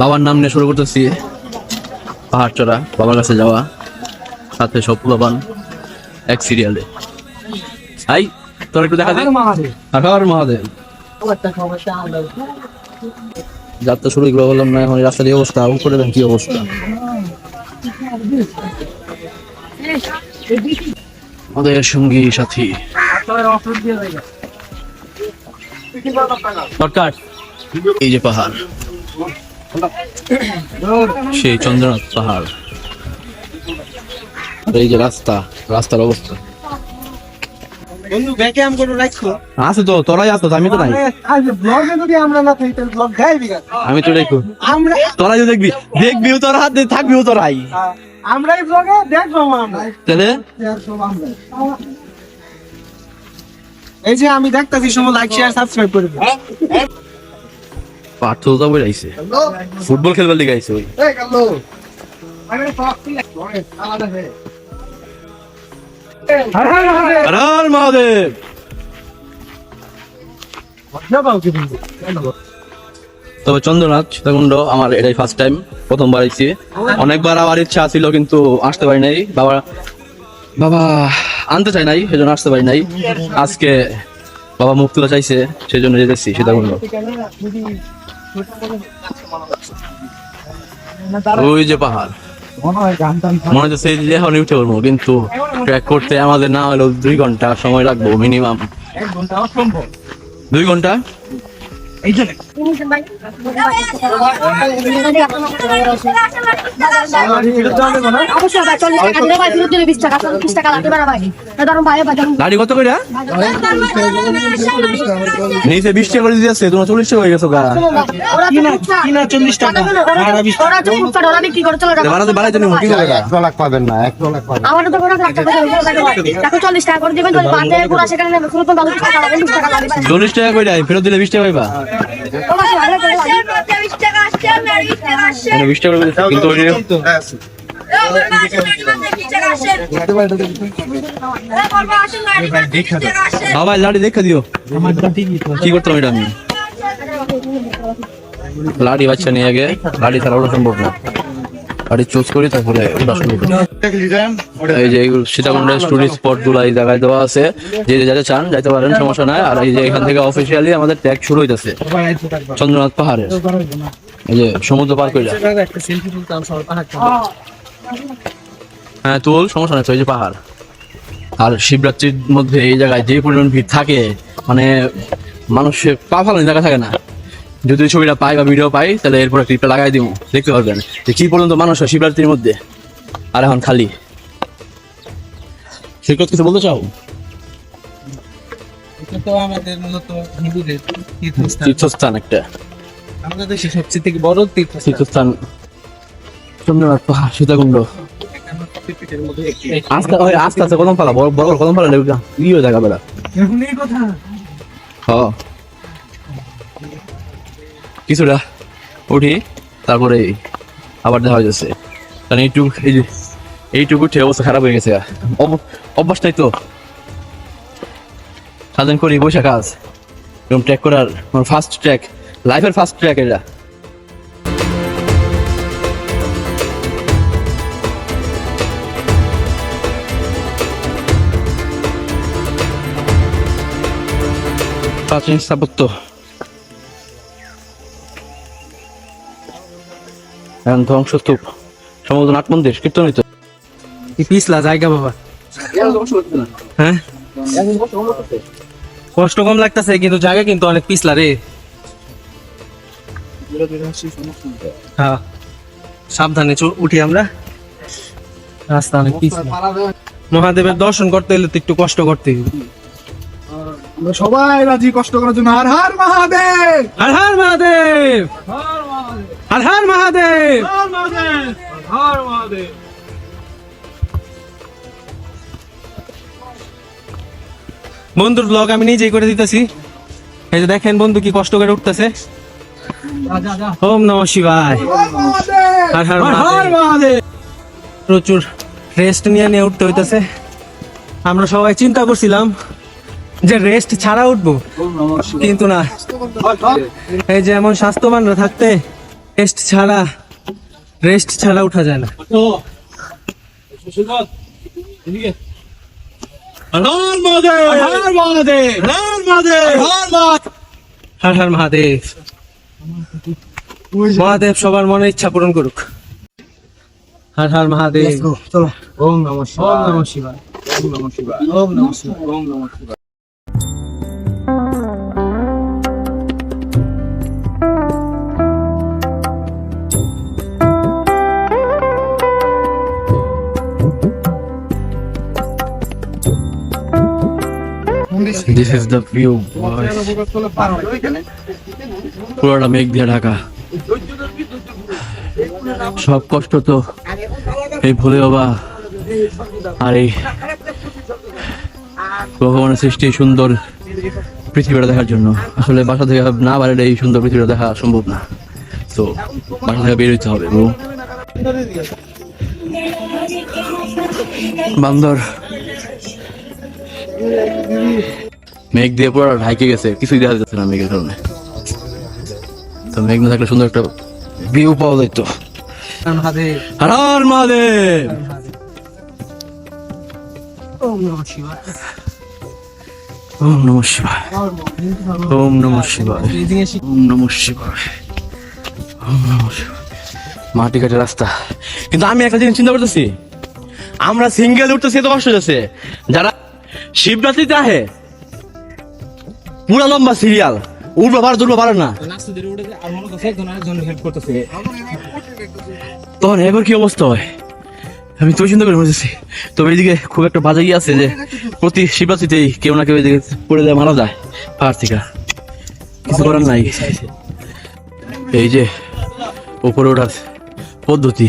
বাবার নাম নিয়ে শুরু করতেছি। পাহাড় চড়া বাবার কাছে যাওয়া সাথে সব বাবান এক সিরিয়ালে আই তোর একটু দেখা আঠার মহাদেব। যাত্রা শুরু করে বললাম না এখন রাস্তার অবস্থা উপরে কি অবস্থা। আমাদের সঙ্গী সাথী। শর্টকাট এই যে পাহাড়। সেই চন্দ্রনাথ পাহাড়। আর এই যে রাস্তা রাস্তার অবস্থা। বন্ধু ব্যাকে আম করে রাখো। আছে তো তোরাই আছো আমি তো নাই। আজ ব্লগে যদি আমরা না থাকি তাহলে ব্লগ গাইবি আমি তো রাখো আমরা তোরাই তো দেখবি দেখবিও তোর হাতে থাকবিও তোরাই আমরা এই ব্লগে দেখব আমরা। তাহলে? এই যে আমি দেখতাছি সময় লাইক শেয়ার সাবস্ক্রাইব করে দিও। পার্থ আইছে। ফুটবল খেলবার লিগে আইছে ওই। এই কাল্লো আমি টক আলাদা হে। হর হর মহাদেব হর মহাদেব। যাবাও কি বন্ধু তবে চন্দ্রনাথ সীতাকুণ্ড আমার এটাই ফার্স্ট টাইম প্রথমবার আইছি। অনেকবার আমার ইচ্ছা ছিল কিন্তু আসতে পারি নাই। বাবা বাবা আনতে চাই নাই সেজন্য আসতে পারি নাই। আজকে বাবা মুখ তুলে চাইছে সেই জন্য যেতেছি সীতাকুণ্ড ওই যে পাহাড়। মনে হচ্ছে সেই যে এখন উঠে পড়ব কিন্তু ট্র্যাক করতে আমাদের না হলেও দুই ঘণ্টা সময় লাগবো মিনিমাম দুই ঘণ্টা? এই জন্য কত করে? নিচে বিশ টাকা করে দিয়েছে তোমার চল্লিশ টাকা হয়ে গেছো গা। চল্লিশ টাকা করে? পাবেন না এক লাখ পাবেন তো চল্লিশ টাকা দিবেন। চল্লিশ টাকা করে ফেরত দিলে বিশ টাকা পাইবা। বিশ টাকা কিন্তু বাবা লাড়ি দেখা দিও কি করতাম এটা আমি লাড়ি বাচ্চা নিয়ে আগে লাড়ি ছাড়া সম্ভব না। লাড়ি চুজ করি, তারপরে করি এই যে এইগুলো সীতাকুণ্ডের টুরিস্ট স্পটগুলো এই জায়গায় দেওয়া আছে। যে যাতে চান, যাইতে পারেন, সমস্যা নাই। আর এই যে এখান থেকে অফিসিয়ালি আমাদের ট্যাগ শুরু হইতেছে, চন্দ্রনাথ পাহাড়ের। এই যে সমুদ্র পার পাহাড় হ্যাঁ তুল, সমস্যা নাই এই যে পাহাড়। আর শিবরাত্রির মধ্যে এই জায়গায় যে পরিমাণ ভিড় থাকে মানে মানুষের পা ফালানো জায়গা থাকে না। যদি ছবিটা পাই বা ভিডিও পাই তাহলে এরপরে ক্লিপটা লাগাই দিব দেখতে পারবেন যে কি পর্যন্ত মানুষ হয় শিবরাত্রির মধ্যে। আর এখন খালি। সৈকত কিছু বলতে চাও? এটা তো আমাদের মূলত হিন্দুদের তীর্থস্থান। তীর্থস্থান একটা। আমাদের দেশে সবচেয়ে থেকে বড় তীর্থস্থান। তীর্থস্থান। চন্দ্রনাথ পাহাড় সীতাকুণ্ড। আস্তে ওই আস্তে আস্তে কদম ফালা বড় বড় কদম ফালা ই হয়ে জায়গা বেড়া এখন এই কথা। হ। কিছুটা উঠি, তারপরে আবার দেখা যাচ্ছে। কারণ এইটুকু এই যে এইটুকু উঠে অবস্থা খারাপ হয়ে গেছে অভ্যাস নাই তো। সাধন করি, বসে কাজ। এরকম ট্র্যাক করার ফার্স্ট ট্র্যাক লাইফের ফার্স্ট ট্র্যাক এটা। স্থাপত্য। ধ্বংসস্তূপ। সম্ভবত নাট মন্দির কীর্তনিত কি পিছলা জায়গা বাবা। হ্যাঁ? কষ্ট কম লাগতেছে কিন্তু জায়গা কিন্তু অনেক পিছলা রে। হ্যাঁ। সাবধানে চো- উঠি আমরা। রাস্তা অনেক পিছলা। মহাদেবের দর্শন করতে হলে তো একটু কষ্ট করতে হবে। সবাই রাজি কষ্ট করার জন্য। আর হার মহাদেব! হর হার মহাদেব! হর হর মহাদেব। বন্ধুর ব্লগ আমি নিজেই করে দিতেছি। এই যে দেখেন বন্ধু কি কষ্ট করে উঠতেছে। ওম নম শিবায়। হর হর মহাদেব। প্রচুর রেস্ট নিয়ে নিয়ে উঠতে হইতেছে। আমরা সবাই চিন্তা করছিলাম যে রেস্ট ছাড়া উঠবো। কিন্তু না। এই যে এমন স্বাস্থ্যবানরা থাকতে রেস্ট ছাড়া রেস্ট ছাড়া উঠা যায় না। হর হর মহাদেব মহাদেব সবার মনে ইচ্ছা পূরণ করুক। হর হর মহাদেব। চলো ওম নমঃ ওম নমঃ শিবায়। ওম নমঃ শিবায়। ওম নমঃ শিবায়। ওম নমঃ শিবায়। দিস ইজ দ্য ভিউ পুরোটা মেঘ দিয়ে ঢাকা। সব কষ্ট তো এই ভোলে বাবা আর এই ভগবানের সৃষ্টি সুন্দর পৃথিবীটা দেখার জন্য। আসলে বাসা থেকে না বাইরে এই সুন্দর পৃথিবীটা দেখা সম্ভব না। তো বাসা থেকে বের হইতে হবে। বান্দর মেঘ দিয়ে পুরো ঢাইকে গেছে কিছুই দেখা যাচ্ছে না মেঘের কারণে। তো মেঘ না থাকলে সুন্দর একটা ভিউ পাওয়া যেত মহাদেব! ওম নমঃ শিবায়। ওম নমঃ শিবায়। ওম নমঃ শিবায়। ওম নমঃ শিবায়। ওম নমঃ শিবায়। মাটি কাটে রাস্তা। কিন্তু আমি একটা জিনিস চিন্তা করতেছি। আমরা সিঙ্গেল উঠতেছি তো কষ্ট হচ্ছে। যারা শিবরাত্রিতে আহে পুরা লম্বা সিরিয়াল উঠবো পারে তুলবো পারে না। তখন এবার কি অবস্থা হয়? আমি তো চিন্তা করে বুঝেছি তবে এইদিকে খুব একটা বাজে ইয়ে আছে যে, প্রতি শিবরাত্রিতেই কেউ না কেউ এদিকে পড়ে যায়, মারা যায়, পাহাড় থেকে। কিছু করার নাই। এই যে উপরে ওঠার পদ্ধতি।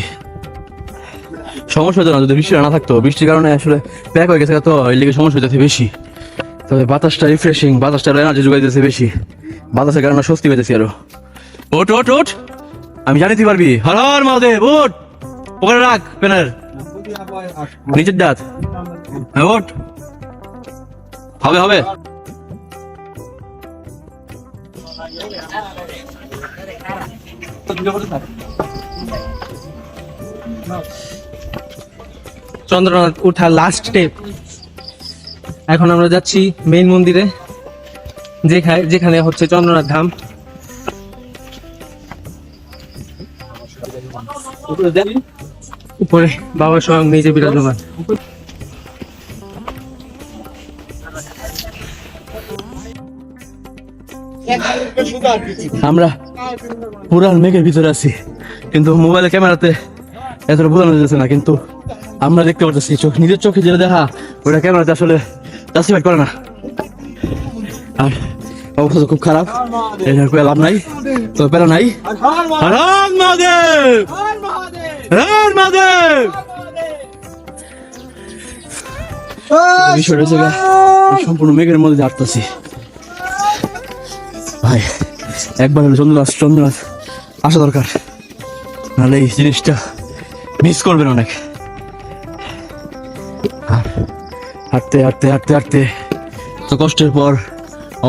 সমস্যা হতো না, যদি বৃষ্টি না থাকতো। বৃষ্টির কারণে আসলে প্যাক হয়ে গেছে, তো এই লিগে সমস্যা হইতেছে বেশি। তবে বাতাসটা রিফ্রেশিং বাতাসটা এনার্জি যোগাইতেছে বেশি। বাতাসের কারণে স্বস্তি পেতেছি আরও। ওট ওঠ ওঠ! আমি জানিতে পারবি। হর হর মহাদেব ওঠ! ওখানে রাখ, পেনের। নিচের দাঁত। হ্যাঁ ওঠ। হবে হবে। চন্দ্রনাথ উঠা লাস্ট স্টেপ এখন আমরা যাচ্ছি মেইন মন্দিরে যেখানে যেখানে হচ্ছে চন্দ্রনাথ ধাম। উপরে বাবা স্বয়ং নিজে বিরাজমান। আমরা পুরান মেঘের ভিতরে আছি, কিন্তু মোবাইলের ক্যামেরাতে এতটা বোঝানো যাচ্ছে না, কিন্তু আমরা দেখতে পাচ্ছি চোখ নিজের চোখে যেটা দেখা, ওটা ক্যামেরাতে আসলে জাস্টিফাই করে না। আর অবস্থা তো খুব খারাপ। এটার কোনো লাভ নাই। তো প্যারা নাই। হর হর মহাদেব! হর হর মহাদেব বিষয়টা হচ্ছে সম্পূর্ণ মেঘের মধ্যে আটতাছি ভাই, একবার চন্দ্রনাথ চন্দ্রনাথ আসা দরকার। নাহলে এই জিনিসটা মিস করবেন অনেক। হাঁটতে হাঁটতে হাঁটতে হাঁটতে। তো কষ্টের পর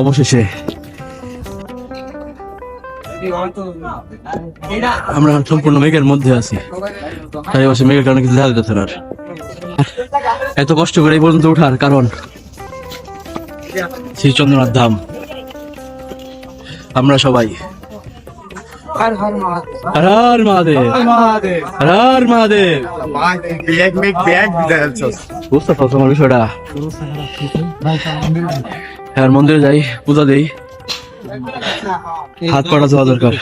অবশেষে আমরা সম্পূর্ণ মেঘের মধ্যে আছি। অবশ্যই মেঘের কারণে কিছু দেখা যেতেছে না। এত কষ্ট করে এই পর্যন্ত ওঠার কারণ শ্রী চন্দ্রনাথ ধাম। আমরা সবাই Har Har Mahadev Mahadev Har Har Mahadev bag make bag দেখাচ্ছস বুঝতে পারছো আমার বিষয়টা হ্যাঁ মন্দিরে যাই পূজা দেই হাত পাটা ধোয়া দরকার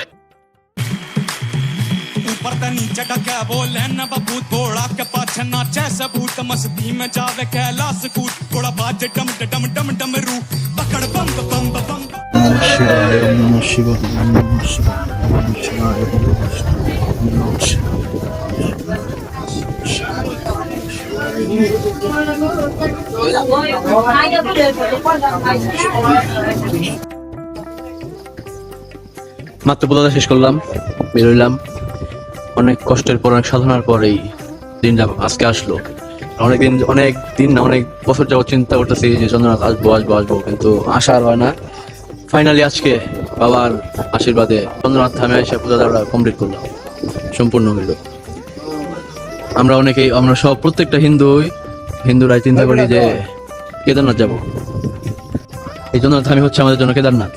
ऊपर त नीचे का क्या बोले न बबू थोड़ा के पाछे नाचे सबूत मस्ती में जावे कैलाश कूट थोड़ा बाज डम डम डम डम रू पकड़ बम बम बम মাত্র পূজাটা শেষ করলাম, বেরোইলাম। অনেক কষ্টের পর, অনেক সাধনার পর এই দিনটা আজকে আসলো। অনেকদিন, অনেক দিন না, অনেক বছর যাবত চিন্তা করতেছি যে চন্দ্রনাথ আসব আসব আসব, কিন্তু আসা আর হয় না। ফাইনালি আজকে বাবার আশীর্বাদে চন্দ্রনাথ থামে এসে পূজা দেওয়াটা কমপ্লিট করলাম। সম্পূর্ণ হইল। আমরা অনেকেই, আমরা সব, প্রত্যেকটা হিন্দু, হিন্দুরাই চিন্তা করি যে কেদারনাথ যাব। এই জন্য থামি হচ্ছে আমাদের জন্য কেদারনাথ।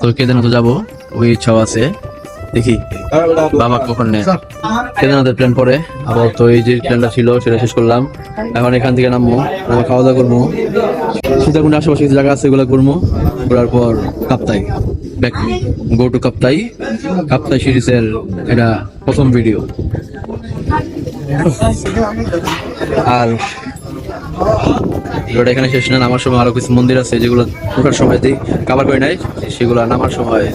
তো কেদারনাথ যাব, ওই ইচ্ছাও আছে। দেখি, বাবা কখন নেয়। কেদারনাথের প্ল্যান পরে আবার তো এই যে প্ল্যানটা ছিল, সেটা শেষ করলাম। এখন এখান থেকে নামবো, আমরা খাওয়া দাওয়া করব। সীতাকুণ্ডের আশেপাশে কিছু জায়গা আছে, এগুলো ঘুরবো ঘোরার পর Kaptai back go to Kaptai. Kaptai সিরিজের এটা প্রথম ভিডিও আর ভিডিওটা এখানে শেষ না, নামার সময় আরও কিছু মন্দির আছে, যেগুলো ওঠার সময় দিই। কাবার করে নাই, সেগুলো নামার সময়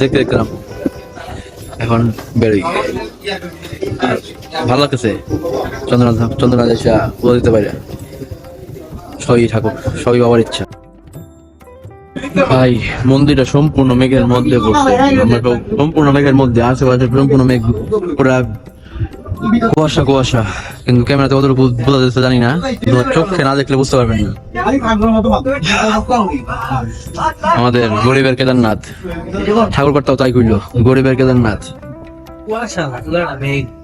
দেখতে দেখলাম। এখন বেরোই। ভালো লাগতেছে। চন্দ্রনাথ চন্দ্রনাথ এসে পুজো দিতে পারে। সবই ঠাকুর সবই বাবার ইচ্ছা। ভাই, মন্দিরটা সম্পূর্ণ মেঘের মধ্যে সম্পূর্ণ মেঘের মধ্যে আশেপাশে সম্পূর্ণ মেঘ। পুরা কুয়াশা কুয়াশা। কিন্তু ক্যামেরাতে কতটুকু বোঝা যাচ্ছে জানি না চোখে না দেখলে বুঝতে পারবেন না। আমাদের গরিবের কেদারনাথ। ঠাকুর কর্তাও তাই কইল, গরিবের কেদারনাথ।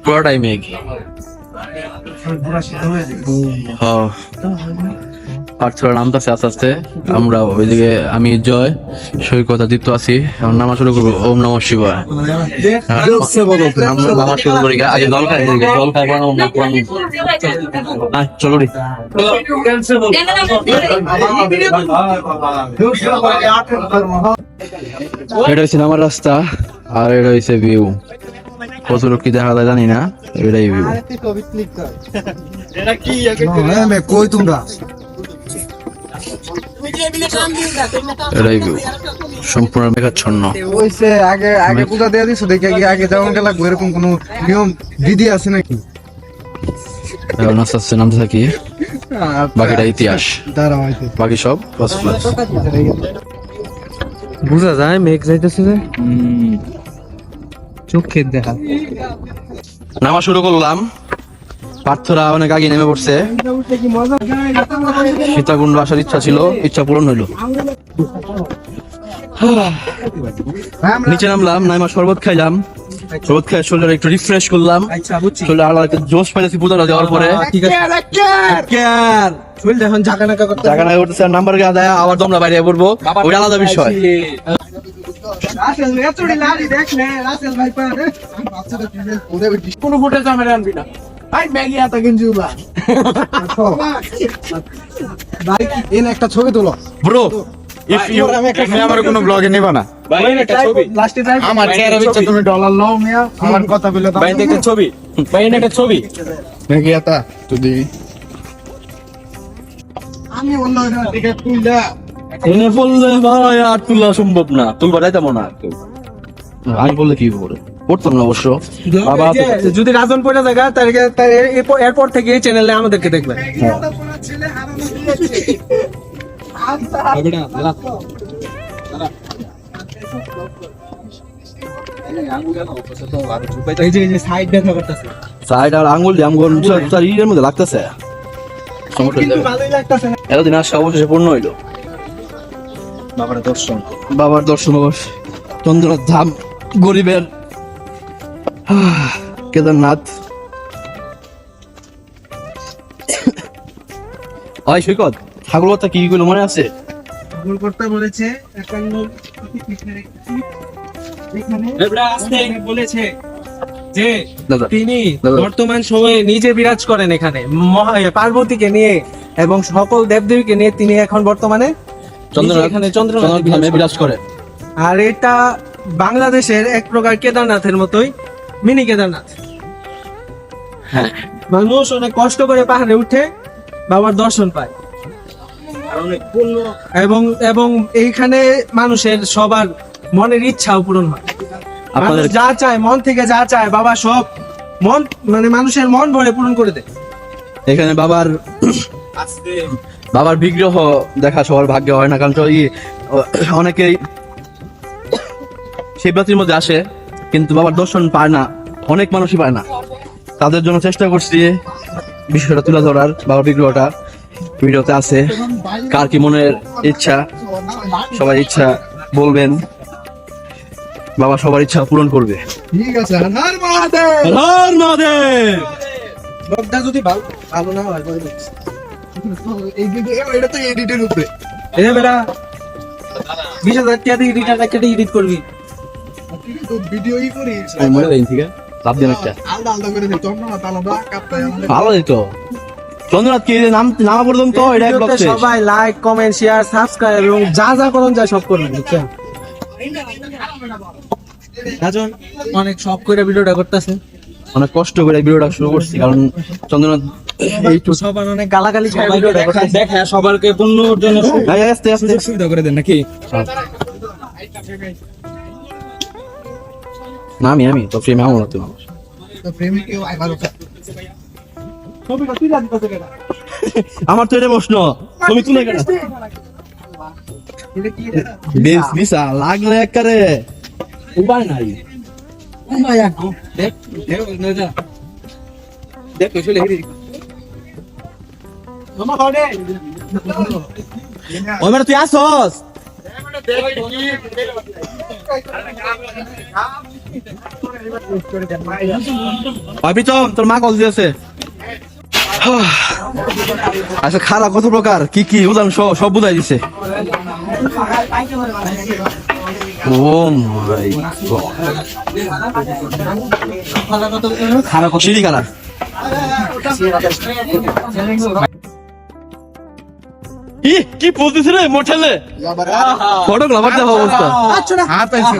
পুরোটাই মেঘ। পার্থরা নামতেছে আস্তে আস্তে। আমরা ওইদিকে আমি জয় সৈকত দীপ্ত আছি। এখন নামা শুরু করব ওম নম শিবায়। আমরা নামা শুরু করি আগে জল খাই জল খাই পরে নাম- নাম- আয়, চলো রে। এটা হচ্ছে আমার রাস্তা আর এটা হচ্ছে ভিউ কত লোক কি দেখা যায় জানি না এটাই ভিউ কই তোমরা? এটাই সম্পূর্ণ মেঘাচ্ছন্ন। ওইসে আগে আগে পূজা দিয়ে দিছো দেখে কি আগে যেমন লাগবে এরকম কোনো নিয়ম বিধি আছে নাকি? এখন আস্তে আস্তে নামতে থাকি। বাকিটা ইতিহাস। বাকি সব? ফার্স্ট ক্লাস বুঝা যায় মেঘ যাইতেছে যে। চোখের দেখা। নামা শুরু করলাম। পার্থরা অনেক আগে নেমে পড়ছে। সীতাকুণ্ড আসার ইচ্ছা ছিল ইচ্ছা পূরণ হইল। নিচে নামলাম নাইমা শরবত খাইলাম। শরবত খাই শরীরটা একটু রিফ্রেশ করলাম। শরীরে আলাদা একটা জোশ পাইতেছি পূজাটা দেওয়ার পরে। ঠিক আছে কেয়ার শরীর এখন ঝাঁকা নাকা করতে করতেছে নাম্বার গা দেয় আবার তোমরা বাইরে পড়ব। ওইটা আলাদা বিষয়। কোনো আনবি না। একটা ছবি তোলো। ব্রো ইফ ইউ আমার কোনো ব্লগে নিবা না। লাস্টে যাই আমার চেহারা বিচ্ছে তুমি ডলার লও মিয়া আমার কথা বলে দাও। একটা ছবি। ভাই একটা ছবি। ম্যাগি এত তুই আমি অন্য দিকে তুইলা এনে বললে ভাই আর তোলা সম্ভব না। তুলবা যাইতাম না আমি বললে কি করে করতাম না অবশ্য বাবা যদি রাজন পড়ে জায়গা তার তার এরপর- থেকে এই চ্যানেলে আমাদেরকে দেখবে। এই যে এই যে সাইড দেখা করতেছে। সাইড আর আঙ্গুল দিয়ে আঙ্গুল তার ইয়ের মধ্যে লাগতেছে। হয়ে এতদিন আসা অবশেষে পূর্ণ হইল। বাবার দর্শন। বাবার দর্শন অবশ্য। চন্দ্রনাথ ধাম গরিবের কেদারনাথ হয় সৈকত ঠাকুর কথা কি গুলো মনে আছে? ভুল করতে বলেছে একান্ন বলেছে যে তিনি। বর্তমান সময়ে নিজে বিরাজ করেন এখানে। মহা- পার্বতীকে নিয়ে এবং সকল দেবদেবীকে নিয়ে তিনি এখন বর্তমানে এখানে চন্দ্রনাথ বিরাজ বিরাজ করে। করেন। আর এটা বাংলাদেশের এক প্রকার কেদারনাথের মতোই। মিনি কেদারনাথ। হ্যাঁ। মানুষ অনেক কষ্ট করে পাহাড়ে উঠে বাবার দর্শন পায়। এবং এবং এইখানে মানুষের সবার মনের ইচ্ছাও পূরণ হয়। আপনাদের যা চায় মন থেকে যা চায় বাবা সব মন মানে মানুষের মন ভরে পূরণ করে দেয়। এখানে বাবার বাবার বিগ্রহ দেখা সবার ভাগ্য হয় না কারণ অনেকেই শিবরাত্রির মধ্যে আসে। কিন্তু বাবার দর্শন পায় না অনেক মানুষই পায় না। তাদের জন্য চেষ্টা করছি বিষয়টা তুলে ধরার বাবার বিগ্রহটা ভিডিওতে আছে। কার কি মনের ইচ্ছা সবার ইচ্ছা বলবেন। বাবা সবার ইচ্ছা পূরণ করবে। ঠিক আছে হর মহাদেব! হর মহাদেব! ব্লগটা যদি ভালো ভালো না হয় করে দিচ্ছি। এই এটা তো এডিটের উপরে। এ বেটা বিশ হাজার টাকা দিয়ে এডিট একটা এডিট করবি। তো ভিডিওই করি। আমি যাই ঠিক আছে লাভ দিন একটা। আলাদা আলাদা করে দিই তোমরা আলাদা কাপ্তায় ভালো তো চন্দ্রনাথ কি নাম নামা পর্যন্ত এটা সবাই লাইক কমেন্ট শেয়ার সাবস্ক্রাইব এবং যা যা করুন যায় সব করবেন বুঝছেন রাজন অনেক সব করে ভিডিওটা করতেছে। অনেক কষ্ট করে ভিডিওটা শুরু করছি কারণ চন্দ্রনাথ এইটু সবার অনেক গালাগালি দেখা সবারকে পূর্ণ জন্য ভাই আস্তে আস্তে। সুবিধা করে দেন নাকি? না আমি আমি তো প্রেমে আমল তুমি তো প্রেমিক কেউ আই ভালো আমার তো এটা প্রশ্ন তুমি তুলে কি বেশ বিশা লাগলে একারে উপায় নাই। দেখ দেখ দেখ কইলে ওই মানে তুই আসস? ভাই প্রীতম তোর মা কল দিয়েছে। আচ্ছা খারাপ কত প্রকার? কি কি? উদাহরণ সব বুঝাই দিছে। মাই খারাপ সিঁড়ি খারাপ কি কি বলতেছে রে মোটেলে? ফটো গ্লাভার দেওয়া অবস্থা। হাত আইছে।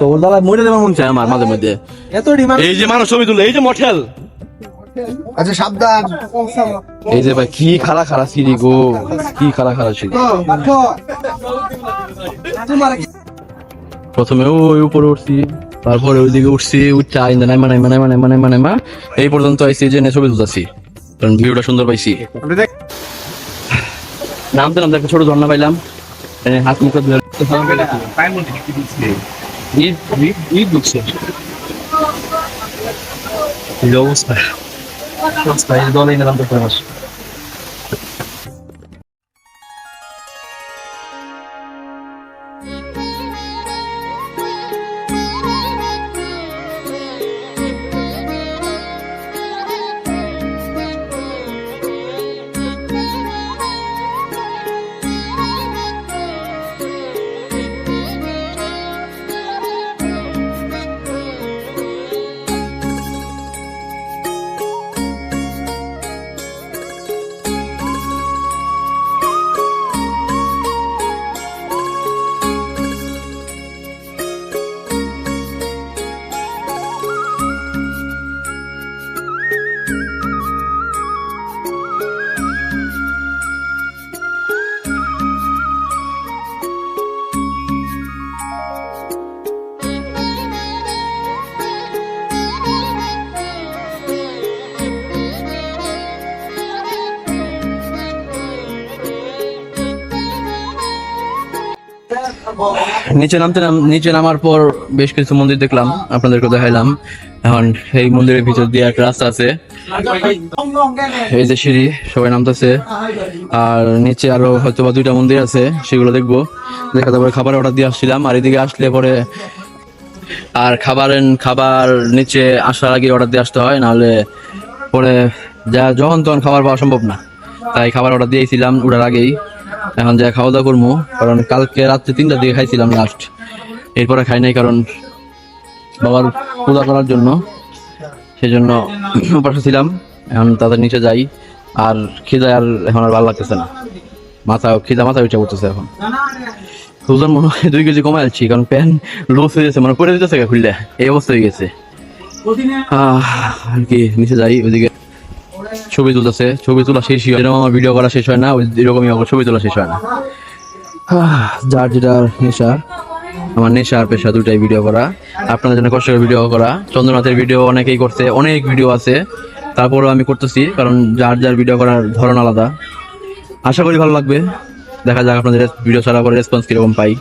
তো দাদা মরে দেওয়ার মন চায় আমার মাঝে মধ্যে। এত ডিমান্ড এই যে মানুষ ছবি তুলে এই যে মঠেল। আচ্ছা সাবধান। এই যে ভাই কি খারা খারা সিঁড়ি গো। কি খারা খারা সিঁড়ি। প্রথমে ওই উপরে উঠছি তারপরে ওইদিকে উঠছি উঠছে আইন্দা নাইমা নাইমা নাইমা নাইমা নাইমা নাইমা। এই পর্যন্ত আইসি যে ছবি তুলতেছি। কারণ ভিউটা সুন্দর পাইছি। নামতে নামতে একটা ছোট ঝর্ণা পাইলাম। হাত মুখ ধুয়ে ঈদ ঈদ ঈদ ঢুকছে এই যে অবস্থা? অবস্থা এই দলে নিলাম তো নিচে নামতে নাম নিচে নামার পর বেশ কিছু মন্দির দেখলাম আপনাদেরকে দেখাইলাম। এখন এই মন্দিরের ভিতর দিয়ে একটা রাস্তা আছে। এই যে সিঁড়ি, সবাই নামতেছে। আর নিচে আরও হয়তো বা দুইটা মন্দির আছে, সেগুলো দেখব। দেখা তারপরে খাবার অর্ডার দিয়ে আসছিলাম, আর এদিকে আসলে পরে আর খাবার খাবার নিচে আসার আগে অর্ডার দিয়ে আসতে হয়, নাহলে পরে যা যখন তখন খাবার পাওয়া সম্ভব না। তাই খাবার অর্ডার দিয়েছিলাম, ওটার আগেই। এখন যা খাওয়া দাওয়া করব, কারণ কালকে রাত্রে তিনটার দিকে খাইছিলাম লাস্ট এরপরে খাই নাই কারণ বাবার পূজা করার জন্য, সেজন্য উপাসে ছিলাম। এখন তাদের নিচে যাই, আর খিদা আর এখন আর ভালো লাগতেছে না। মাথা, খিদা মাথা উঠে পড়তেছে এখন। ওজন মনে হয় দুই কেজি কমে যাচ্ছি কারণ প্যান লুজ হয়ে গেছে মানে পড়ে দিতেছে খুললে। এই অবস্থা হয়ে গেছে। আর কি, নিচে যাই ওইদিকে ছবি তুলতেছে, ছবি তোলা শেষ হয় এরকম আমার ভিডিও করা শেষ হয় না, ওই এরকমই আমার ছবি তোলা শেষ হয় না। যার যেটা নেশা, আমার নেশা আর পেশা দুটাই ভিডিও করা। আপনাদের জন্য কষ্ট ভিডিও করা। চন্দ্রনাথের ভিডিও অনেকেই করছে, অনেক ভিডিও আছে। তারপরেও আমি করতেছি, কারণ যার যার ভিডিও করার ধরন আলাদা। আশা করি ভালো লাগবে। দেখা যাক আপনাদের ভিডিও ছাড়া পরে রেসপন্স কীরকম পাই।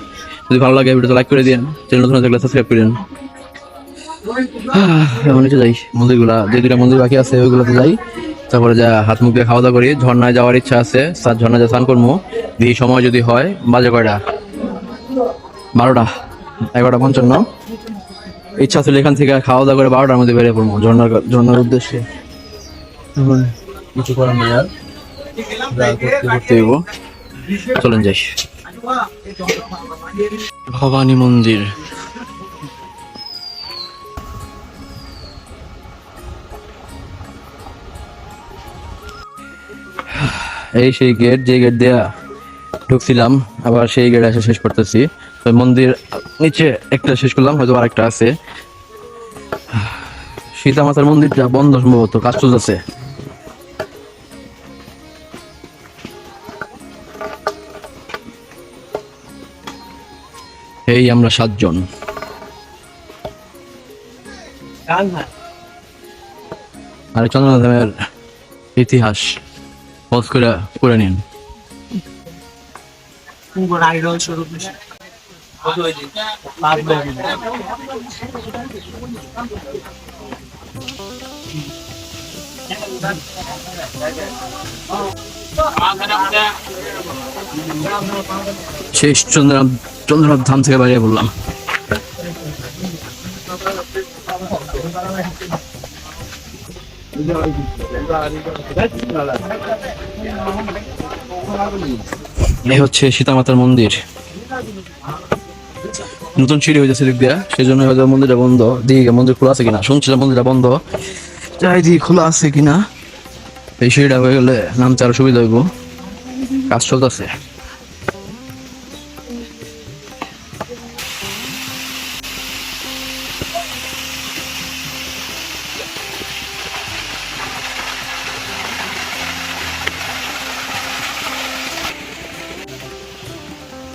যদি ভালো লাগে ভিডিওতে লাইক করে দিন চ্যানেল নতুন থাকলে সাবস্ক্রাইব করে দিন। এখন নিচে যাই, মন্দিরগুলা, যে দুটা মন্দির বাকি আছে, ওইগুলোতে যাই। তারপরে যা হাত মুখ দিয়ে খাওয়া দাওয়া করি ঝর্ণায় যাওয়ার ইচ্ছা আছে স্যার ঝর্ণায় যা স্নান করব দিয়ে সময় যদি হয় বাজে কয়টা? বারোটা এগারোটা পঞ্চান্ন। ইচ্ছা ছিল এখান থেকে খাওয়া দাওয়া করে বারোটার মধ্যে বেরিয়ে পড়ব ঝর্ণার ঝর্ণার উদ্দেশ্যে। কিছু করার নেই আর। চলেন যাই। ভবানী মন্দির। এই সেই গেট যে গেট দেয়া ঢুকছিলাম আবার সেই গেট এসে শেষ করতেছি। তো মন্দির নিচে একটা শেষ করলাম হয়তো আরেকটা আছে। সীতা মাতার মন্দিরটা বন্ধ সম্ভবত কাজ চলতেছে। এই আমরা সাতজন। আর চন্দ্রনাথের ইতিহাস। পজ করে করে নিন। শেষ চন্দ্রনাথ চন্দ্রনাথ ধাম থেকে বাইরে বললাম এই হচ্ছে সীতামাতার মন্দির। নতুন সিঁড়ি হয়েছে দিক দিয়া সেই জন্য হয়তো মন্দিরটা বন্ধ। দিকে মন্দির খোলা আছে কিনা। শুনছিলাম মন্দিরটা বন্ধ। যাই দিকে খোলা আছে কিনা। এই সিঁড়িটা হয়ে গেলে নামতে আরও সুবিধা হইব। কাজ চলতেছে।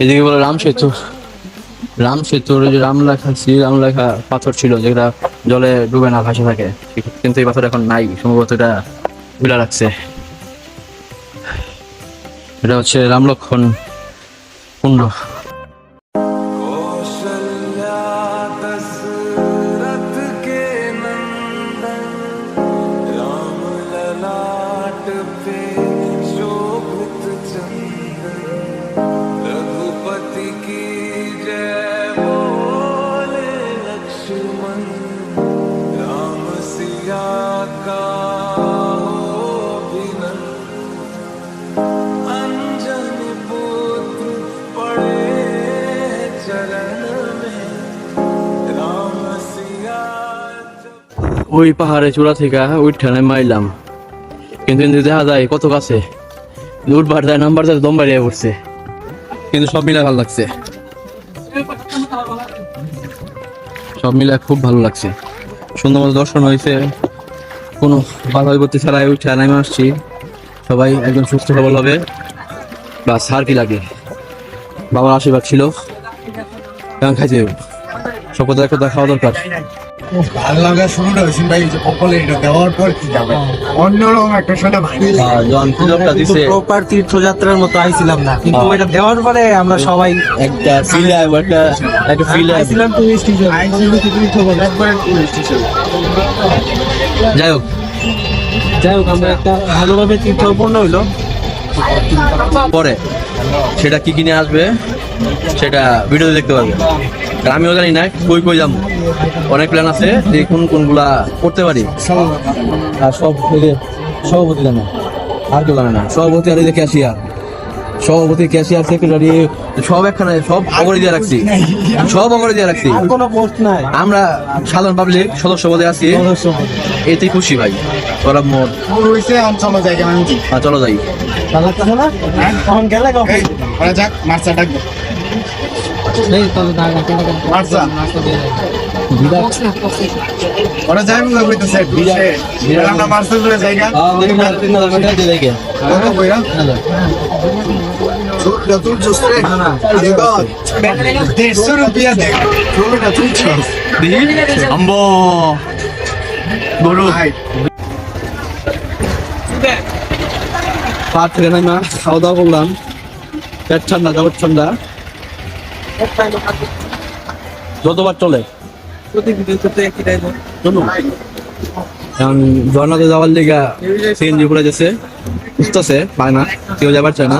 এদিকে বলে রাম সেতু। রাম সেতুর যে রাম লেখা শ্রীরাম লেখা পাথর ছিল যেটা জলে ডুবে না, ভাসে থাকে। কিন্তু এই পাথর এখন নাই, সম্ভবত এটা ভুলে রাখছে। এটা হচ্ছে রাম লক্ষণ কুণ্ড। ওই পাহাড়ে চূড়া থেকে উঠানে মাইলাম। কিন্তু কিন্তু দেখা যায় কত কাছে। উঠবার যায়, নাম্বার যায়, দম বাড়িয়ে পড়ছে। কিন্তু সব মিলে ভালো লাগছে। সব মিলে খুব ভালো লাগছে। সুন্দর মতো দর্শন হয়েছে। কোনো বাধা বিপত্তি ছাড়াই উঠে নামে আসছি। সবাই একদম সুস্থ সবল হবে। বা আর কি লাগে? বাবার আশীর্বাদ ছিল। খাইতে হবে। সব কথা কথা খাওয়া দরকার। ভালো লাগা শুরুটা হয়েছে ভাই যে কপালে এটা দেওয়ার পর কি যাবে? অন্যরকম একটা ভাই। যখন দিছে। প্রপার তীর্থযাত্রার মতো আইছিলাম না। কিন্তু এটা দেওয়ার পরে আমরা সবাই একটা ফিল একটা একটা ফিল আইছিলাম টুরিস্ট হিসেবে। যাই হোক। যাই হোক আমরা একটা ভালোভাবে তীর্থ পূর্ণ হইল। পরে সেটা কি কিনে আসবে সেটা ভিডিওতে দেখতে পারবে। আর আমিও জানি না কই কই যাব। অনেক প্ল্যান আছে যে কোন কোনগুলা করতে পারি। আর সব সভাপতি জানে আর কেউ জানে না। সভাপতি আর দেখে আসি আর সভাপতি ক্যাশিয়ার সেক্রেটারি সব একখানে সব অগরে দিয়ে রাখছি। সব অগরে দিয়ে রাখছি। কোনো পোস্ট নাই। আমরা সাধারণ পাবলিক সদস্য পদে আছি এতেই খুশি ভাই। ওরা মোট জায়গা আমি হ্যাঁ, চলো যাই। ভালো লাগতেছে না? কখন গেলে কখন? যাক মার্চা ডাকবো। মার্চা। ওরা যাই বলে কইতেছে বিরাট আমরা মার্চা ধরে জায়গা কত কইরা? ছোটটা তুই চুসরে দেড়শো রুপিয়া দেখ ছোটটা তুই চুস আম্বো গরু ভাই। পাট থেকে নাই না খাওয়া দাওয়া করলাম। পেট ঠান্ডা জগৎ ঠান্ডা। যতবার চলে। ঝর্ণাতে যাওয়ার লিগা সিএনজি পুরা যাচ্ছে বুঝতেছে পায় না কেউ যাবার চায় না।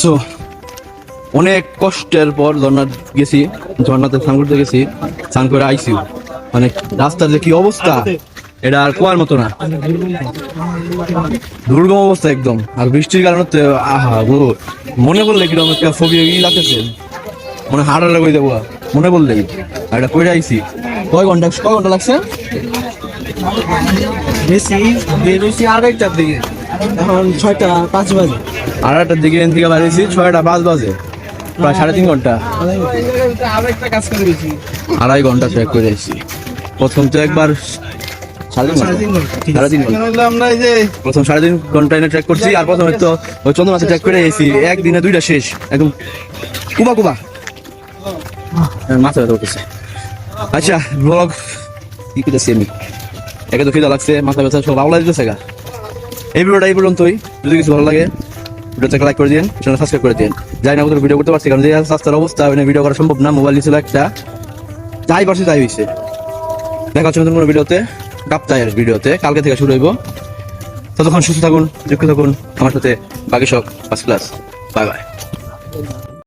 সো অনেক কষ্টের পর ঝর্ণা গেছি ঝর্ণাতে স্নান করতে গেছি, স্নান করে আইসি মানে রাস্তার যে কি অবস্থা, এটা আর কোয়ার মতো না। দুর্গম অবস্থা একদম। আর বৃষ্টির কারণে তো, আহা গো, মনে বললে কীরকম একটা ছবি লাগতেছে। মনে হাড় হাড় করে দেবো, মনে বললেই আর এটা কইরা আইসি কয় ঘণ্টা কয় ঘণ্টা লাগছে? বেশি বেরোছি আড়াইটার দিকে। এখন ছয়টা পাঁচ বাজে। আড়াইটার দিকে এখান থেকে বাড়িয়েছি ছয়টা পাঁচ বাজে প্রায় সাড়ে তিন ঘণ্টা। আড়াই ঘণ্টা ট্রেক করে এসেছি। প্রথম তো একবার প্রথম সাড়ে তিন ঘণ্টা এনে ট্রেক করছি আর প্রথমে তো ওই চন্দ্র মাসে ট্রেক করে এসেছি। একদিনে দুইটা শেষ একদম কুবা কুবা। মাথা ব্যথা উঠেছে আচ্ছা ব্লগ কি করতেছি আমি? একে তো খিদা লাগছে মাথা ব্যথা সব আওলা দিতেছে গা। এই ভিডিওটা এই পর্যন্তই। যদি কিছু ভালো লাগে ভিডিওতে লাইক করে দিন চ্যানেল সাবস্ক্রাইব করে দিন যাই না ভিডিও করতে পারছি, কারণ যে স্বাস্থ্যের অবস্থা, ওই ভিডিও করা সম্ভব না মোবাইল নিয়েছিল একটা। যাই পারছি, তাই হয়েছে দেখা হচ্ছে নতুন কোনো ভিডিওতে কাপ্তায়ের ভিডিওতে। কালকে থেকে শুরু হইব। ততক্ষণ সুস্থ থাকুন, দুঃখ থাকুন। আমার সাথে বাকি সব ফার্স্ট ক্লাস বাই বাই